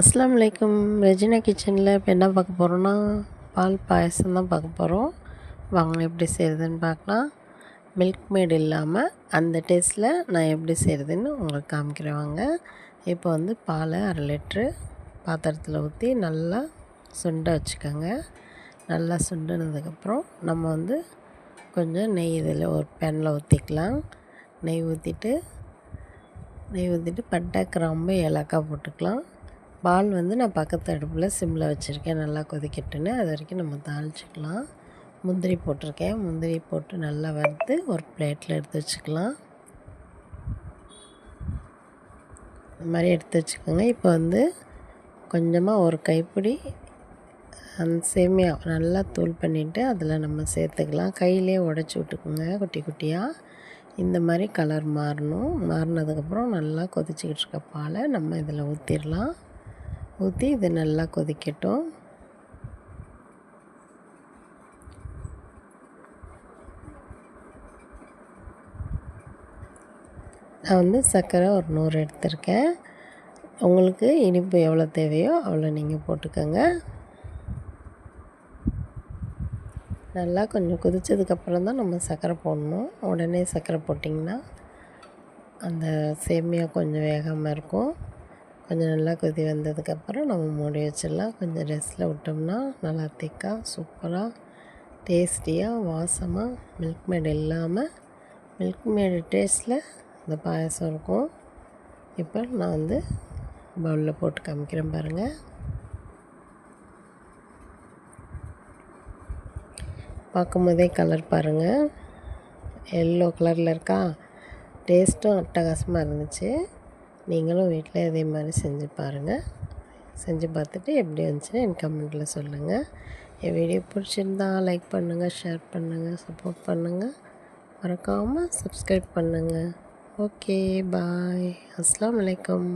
அஸ்லாம் வலைக்கம் ரெஜினா கிச்சனில் இப்போ என்ன பார்க்க போகிறோன்னா பால் பாயசம் தான் பார்க்க போகிறோம் வாங்க எப்படி செய்கிறதுன்னு பார்க்கலாம். மில்க் மேட் இல்லாமல் அந்த டேஸ்ட்டில் நான் எப்படி செய்கிறதுன்னு உங்களுக்கு காமிக்கிறேன் வாங்க. இப்போ வந்து பாலை அரை லிட்ரு பாத்திரத்தில் ஊற்றி நல்லா சுண்ட வச்சுக்கோங்க. நல்லா சுண்டினதுக்கப்புறம் நம்ம வந்து கொஞ்சம் நெய் இதில் ஒரு பேனில் ஊற்றிக்கலாம் நெய் ஊற்றிட்டு நெய் ஊற்றிட்டு பட்டை கிராம்பு ஏலக்காய் போட்டுக்கலாம். பால் வந்து நான் பக்கத்து அடுப்பில் சிம்மில் வச்சுருக்கேன். நல்லா கொதிக்கட்டுன்னு அது வரைக்கும் நம்ம தாளிச்சிக்கலாம். முந்திரி போட்டிருக்கேன். முந்திரி போட்டு நல்லா வறுத்து ஒரு பிளேட்டில் எடுத்து வச்சுக்கலாம். இந்த மாதிரி எடுத்து வச்சுக்கோங்க. இப்போ வந்து கொஞ்சமாக ஒரு கைப்பிடி அந்த சேமியா நல்லா தூள் பண்ணிவிட்டு அதில் நம்ம சேர்த்துக்கலாம். கையிலே உடச்சி விட்டுக்குங்க குட்டி குட்டியாக. இந்த மாதிரி கலர் மாறணும். மாறினதுக்கப்புறம் நல்லா கொதிச்சிக்கிட்டு இருக்க பாலை நம்ம இதில் ஊற்றிடலாம். ஊற்றி இது நல்லா கொதிக்கட்டும். நான் வந்து சர்க்கரை ஒரு நூறு எடுத்திருக்கேன். உங்களுக்கு இனிப்பு எவ்வளோ தேவையோ அவ்வளோ நீங்கள் போட்டுக்கோங்க. நல்லா கொஞ்சம் கொதித்ததுக்கப்புறம் தான் நம்ம சர்க்கரை போடணும். உடனே சர்க்கரை போட்டிங்கன்னா அந்த சேமியா கொஞ்சம் வேகாமல் இருக்கும். கொஞ்சம் நல்லா கொதி வந்ததுக்கப்புறம் நம்ம மூடி வச்சிடலாம். கொஞ்சம் ரெஸ்ட்டில் விட்டோம்னா நல்லா திக்காக சூப்பராக டேஸ்டியாக வாசமாக மில்க் மேட் இல்லாமல் மில்க் மேடு டேஸ்ட்டில் இந்த பாயசம் இருக்கும். இப்போ நான் வந்து பவுலில் போட்டு காமிக்கிறேன் பாருங்கள் பார்க்கும்போதே கலர் பாருங்கள் எல்லோ கலரில் இருக்கா? டேஸ்ட்டும் அட்டகாசமாக இருந்துச்சு. நீங்களும் வீட்டில் இதே மாதிரி செஞ்சு பாருங்கள் செஞ்சு பார்த்துட்டு எப்படி வந்துச்சுன்னு என் கமெண்ட்டில் சொல்லுங்கள் என் வீடியோ பிடிச்சிருந்தா லைக் பண்ணுங்கள் ஷேர் பண்ணுங்கள் சப்போர்ட் பண்ணுங்கள் மறக்காமல் சப்ஸ்கிரைப் பண்ணுங்கள் ஓகே பாய் அஸ்லாம் வலைக்கம்